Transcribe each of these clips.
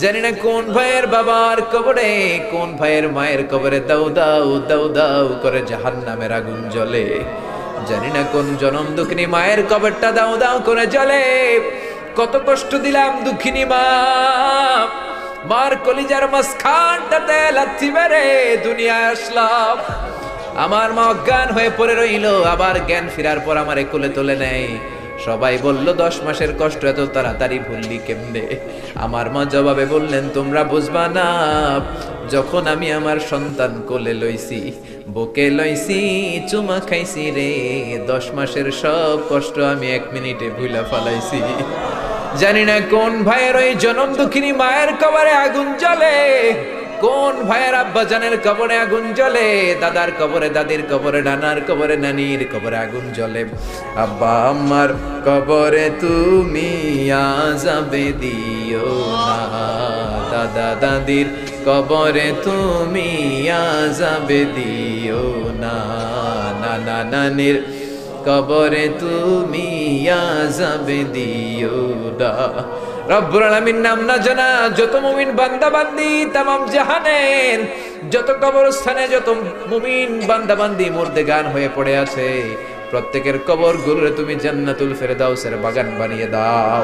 জানি না কোন ভাইয়ের বাবার কবরে, কোন ভাইয়ের মায়ের কবরে দাউ দাউ দাউ দাউ করে জাহান নামের আগুন জ্বলে। জানি না কোন জনম দুঃখিনী মায়ের কবরটা দাউ দাউ করে জ্বলে। কত কষ্ট দিলাম দুঃখিনী মা। মার কলিজার মাঝখানটাতে লাথি মেরে দুনিয়ায় আসলাম। আমার মা অজ্ঞান হয়ে পড়ে রইল, আবার জ্ঞান ফেরার পর আমারে কোলে তোলে নেয়। সবাই বলল, দশ মাসের কষ্ট এত তাড়াতাড়ি ভুললি কেমনে? আমার মা জবাবে বললেন, তোমরা বুঝবা না, যখন আমি আমার সন্তান কোলে লইছি, বুকে লইছি, চুমা খাইছি রে, দশ মাসের সব কষ্ট আমি এক মিনিটে ভুলা ফালাইছি। জানি না কোন ভাইয়ের ওই জনম দুঃখিনী মায়ের কবারে আগুন জ্বলে কোন ভাইয়ের আব্বা জানের কবরে আগুন জ্বলে? দাদার কবরে, দাদির কবরে, নানার কবরে, নানির কবরে আগুন জ্বলে। আব্বা, আমার কবরে তুমি আজাবে দিও না। দাদা, দাদির কবরে তুমি আজাবে দিও না। নানা, নানির কবরে তুমি আজাবে দিও না। রব্বুল আলামিন নাম না জানা, যত মুমিন বান্দা বান্দি, তামাম জাহানের, যত কবরস্থানে যত মুমিন বান্দা বান্দি মুর্দে গান হয়ে পড়ে আছে, প্রত্যেকের কবর গুলোরে তুমি জান্নাতুল ফেরদাউসের বাগান বানিয়ে দাও।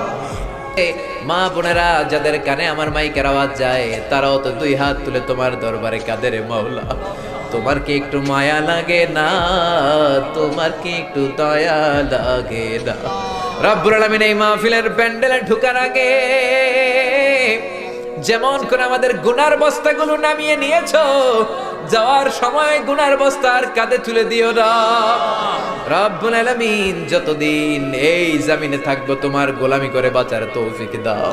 মা বোনেরা, যাদের কানে আমার মাইকের আওয়াজ যায়, তারাও তো দুই হাত তুলে তোমার দরবারে কাদের মাওলা? তোমার কি একটু মায়া লাগে না? তোমার কি একটু দয়া লাগে না? রব্বুল আলামিন এই মাহফিলের প্যান্ডেলে ঢুকার আগে যেমন করে আমাদের গুনার বস্তাগুলো নামিয়ে নিয়েছো, যাওয়ার সময় গুনার বস্তার কাঁধে তুলে দিও না। রব্বুল আলামিন, যতদিন এই জামিনে থাকব, তোমার গোলামি করে বাঁচার তৌফিক দাও।